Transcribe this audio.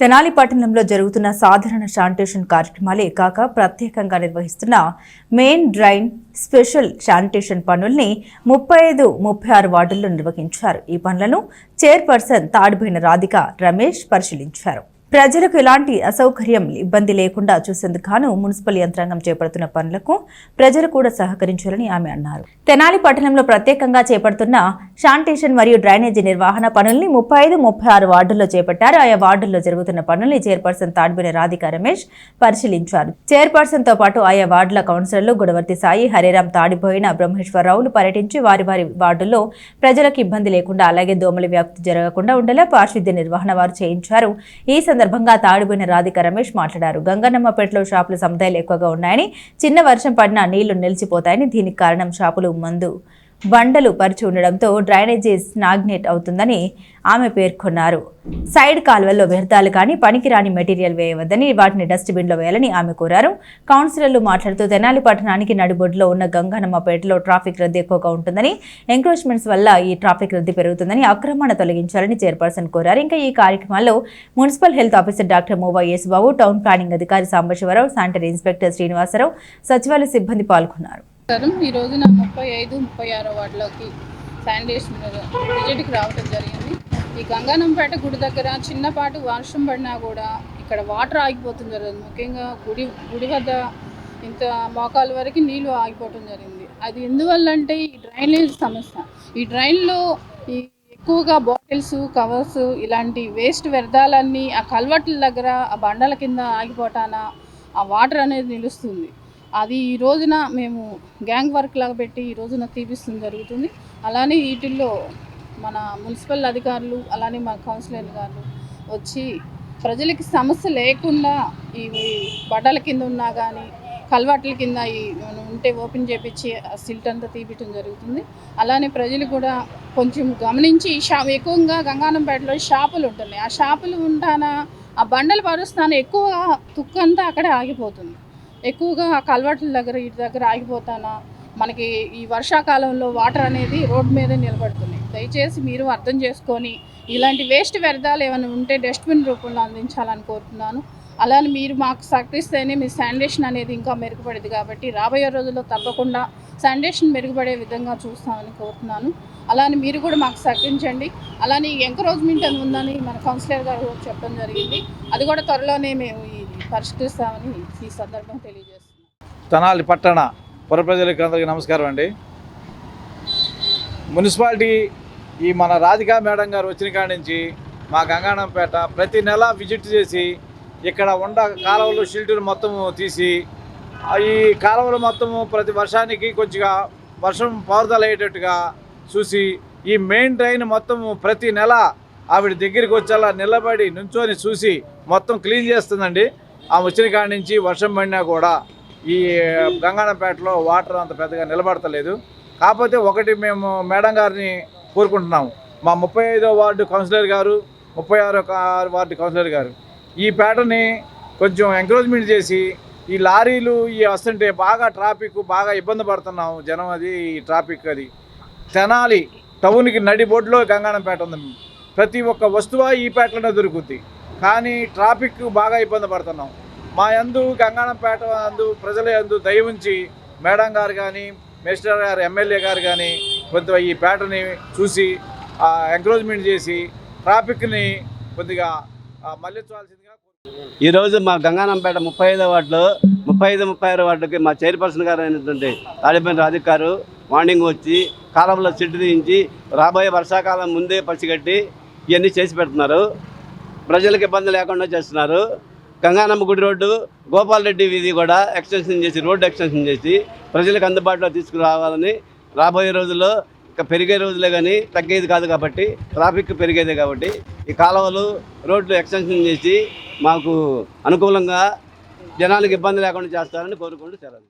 తెనాలి పట్టణంలో జరుగుతున్న సాధారణ శానిటేషన్ కార్యక్రమాలే కాక ప్రత్యేకంగా నిర్వహిస్తున్న మెయిన్ డ్రైన్ స్పెషల్ శానిటేషన్ పనుల్ని ముప్పై ఐదు ముప్పై ఆరు వార్డుల్లో నిర్వహించారు. ఈ పనులను చైర్పర్సన్ తాడిపోయిన రాధిక రమేష్ పరిశీలించారు. ప్రజలకు ఎలాంటి అసౌకర్యం ఇబ్బంది లేకుండా చూసేందుకు మున్సిపల్ యంత్రాంగం చేపడుతున్న పనులకు ప్రజలు కూడా సహకరించాలని ఆమె అన్నారు. తెనాలి పట్టణంలో ప్రత్యేకంగా చేపడుతున్న శానిటేషన్ మరియు డ్రైనేజీ నిర్వహణ పనుల్ని ముప్పై ఐదు ముప్పై ఆరు వార్డుల్లో చేపట్టారు. ఆయా వార్డుల్లో జరుగుతున్న పనుల్ని చైర్పర్సన్ తాడ్బిన రాధిక రమేష్ పరిశీలించారు. చైర్పర్సన్తో పాటు ఆయా వార్డుల కౌన్సిలర్లు గుడవర్తి సాయి హరిరామ్ తాడిపోయిన బ్రహ్మేశ్వరరావులు పర్యటించి వారి వారి వార్డుల్లో ప్రజలకు ఇబ్బంది లేకుండా అలాగే దోమల వ్యాప్తి జరగకుండా ఉండేలా పారిశుద్ధ్య నిర్వహణ వారు చేయించారు. ఈ సందర్భంగా తాడిపోయిన రాధిక రమేష్ మాట్లాడారు. గంగన్నమ్మపేటలో షాపులు సముదాయాలు ఎక్కువగా ఉన్నాయని చిన్న వర్షం పడినా నీళ్ళు నిలిచిపోతాయని దీనికి కారణం షాపులు మందు. బండలు పరిచి ఉండడంతో డ్రైనేజీ స్నాగ్నేట్ అవుతుందని ఆమె పేర్కొన్నారు. సైడ్ కాల్వల్లో వ్యర్థాలు కానీ పనికిరాని మెటీరియల్ వేయవద్దని వాటిని డస్ట్బిన్లో వేయాలని ఆమె కోరారు. కౌన్సిలర్లు మాట్లాడుతూ తెనాలి పట్టణానికి నడిబొడ్డులో ఉన్న గంగనమ్మపేటలో ట్రాఫిక్ రద్దీ ఎక్కువగా ఉంటుందని ఎంక్రోచ్మెంట్స్ వల్ల ఈ ట్రాఫిక్ రద్దీ పెరుగుతుందని అక్రమణ తొలగించాలని చైర్పర్సన్ కోరారు. ఇంకా ఈ కార్యక్రమాల్లో municipal health officer doctor Mova Yesubabu town planning అధికారి సాంబశివరావు శానిటరీ ఇన్స్పెక్టర్ శ్రీనివాసరావు సచివాలయ సిబ్బంది పాల్గొన్నారు. నమస్కారం ఈ రోజున ముప్పై ఐదు ముప్పై ఆరో వార్డులోకి శానిటేషన్ విజిట్కి రావడం జరిగింది. ఈ గంగానంపేట గుడి దగ్గర చిన్నపాటు వర్షం పడినా కూడా ఇక్కడ వాటర్ ఆగిపోతుంది జరుగుతుంది ముఖ్యంగా గుడి గుడి వద్ద ఇంత మోకాల వరకు నీళ్ళు ఆగిపోవటం జరిగింది. అది ఎందువల్ల అంటే ఈ డ్రైనేజ్ సమస్య. ఈ డ్రైన్లో ఈ ఎక్కువగా బాటిల్స్ కవర్స్ ఇలాంటి వేస్ట్ వ్యర్థాలన్నీ ఆ కల్వట్ల దగ్గర ఆ బండల కింద ఆగిపోటాన ఆ వాటర్ అనేది నిలుస్తుంది. అది ఈ రోజున మేము గ్యాంగ్ వర్క్ లాగా పెట్టి ఈ రోజున తీపిస్తుంది జరుగుతుంది. అలానే వీటిల్లో మన మున్సిపల్ అధికారులు అలానే మన కౌన్సిలర్ గారు వచ్చి ప్రజలకి సమస్య లేకుండా ఇవి బట్టల కింద ఉన్నా కానీ కల్వాట్ల కింద ఈ ఉంటే ఓపెన్ చేపించి ఆ సిల్ట్ అంతా తీపియటం జరుగుతుంది. అలానే ప్రజలు కూడా కొంచెం గమనించి షా ఎక్కువగా గంగానంపేటలో షాపులు ఉంటున్నాయి. ఆ షాపులు ఉంటానా ఆ బండలు పరుస్తాను ఎక్కువ తుక్కంతా అక్కడే ఆగిపోతుంది. ఎక్కువగా ఆ దగ్గర ఇటు దగ్గర ఆగిపోతానా? మనకి ఈ వర్షాకాలంలో వాటర్ అనేది రోడ్ మీద నిలబడుతుంది. దయచేసి మీరు అర్థం చేసుకొని ఇలాంటి వేస్ట్ వ్యర్థాలు ఏమైనా ఉంటే డస్ట్బిన్ రూపంలో అందించాలని కోరుతున్నాను. అలానే మీరు మాకు సహకరిస్తేనే మీ శానిటేషన్ అనేది ఇంకా మెరుగుపడేది కాబట్టి రాబోయే రోజుల్లో తప్పకుండా శానిటేషన్ మెరుగుపడే విధంగా చూస్తామని కోరుతున్నాను. అలానే మీరు కూడా మాకు సహకరించండి. అలానే ఎంకరేజ్మెంట్ అని ఉందని మన కౌన్సిలర్ గారు చెప్పడం జరిగింది. అది కూడా త్వరలోనే మేము ఈ పరిష్కరిస్తామని ఈ సందర్భం తెలియజేస్తున్నాం. తనాలి పట్టణ పుర ప్రజలకు అందరికీ నమస్కారం అండి. మున్సిపాలిటీ ఈ మన రాధికా మేడం గారు వచ్చిన కాడి నుంచి మా గంగానంపేట ప్రతి నెల విజిట్ చేసి ఇక్కడ ఉండ కాలువలు షిల్టర్ మొత్తము తీసి ఈ కాలువలు మొత్తము ప్రతి వర్షానికి కొద్దిగా వర్షం పారుదల అయ్యేటట్టుగా చూసి ఈ మెయిన్ డ్రైన్ మొత్తము ప్రతి నెల ఆవిడ దగ్గరికి వచ్చేలా నిలబడి నుంచొని చూసి మొత్తం క్లీన్ చేస్తుందండి. ఆ వచ్చిన కాడి నుంచి వర్షం పడినా కూడా ఈ గంగానపేటలో వాటర్ అంత పెద్దగా నిలబడతలేదు. కాకపోతే ఒకటి మేము మేడం గారిని కోరుకుంటున్నాము. మా ముప్పై ఐదో వార్డు కౌన్సిలర్ గారు ముప్పై ఆరో వార్డు కౌన్సిలర్ గారు ఈ పేటని కొంచెం ఎంకరేజ్మెంట్ చేసి ఈ లారీలు ఈ వస్తుంటే బాగా ట్రాఫిక్ బాగా ఇబ్బంది పడుతున్నాం జనం అది ఈ ట్రాఫిక్ అది. తెనాలి టౌన్కి నడి బోర్డులో గంగానంపేట ఉంది. ప్రతి ఒక్క వస్తువు ఈ పేటలోనే దొరుకుద్ది. కానీ ట్రాఫిక్ బాగా ఇబ్బంది పడుతున్నాం. మా యందు గంగానంపేట అందు ప్రజల యందు దయవుంచి మేడం గారు కానీ మినిస్టర్ గారు ఎమ్మెల్యే గారు కానీ కొద్దిగా ఈ పేటని చూసి ఎంకరేజ్మెంట్ చేసి ట్రాఫిక్ని కొద్దిగా మళ్ళించాల్సిందిగా ఈరోజు మా గంగానంపేట ముప్పై ఐదో వార్డులో ముప్పై ఐదు ముప్పై ఆరు వార్డుకి మా చైర్పర్సన్ గారు అయినటువంటి తాడిపల్లి రాధిక్ గారు మార్నింగ్ వచ్చి కాలంలో చెట్టు తీయించి రాబోయే వర్షాకాలం ముందే పసిగట్టి ఇవన్నీ చేసి పెడుతున్నారు. ప్రజలకు ఇబ్బంది లేకుండా చేస్తున్నారు. గంగానమ్మ గుడి రోడ్డు గోపాలరెడ్డి వీధి కూడా ఎక్స్టెన్షన్ చేసి రోడ్డు ఎక్స్టెన్షన్ చేసి ప్రజలకు అందుబాటులో తీసుకురావాలని రాబోయే రోజుల్లో ఇక పెరిగే రోజులే కానీ తగ్గేది కాదు కాబట్టి ట్రాఫిక్ పెరిగేదే కాబట్టి ఈ కాలువలు రోడ్లు ఎక్స్టెన్షన్ చేసి మాకు అనుకూలంగా జనాలకు ఇబ్బంది లేకుండా చేస్తారని కోరుకుంటూ సెలవు.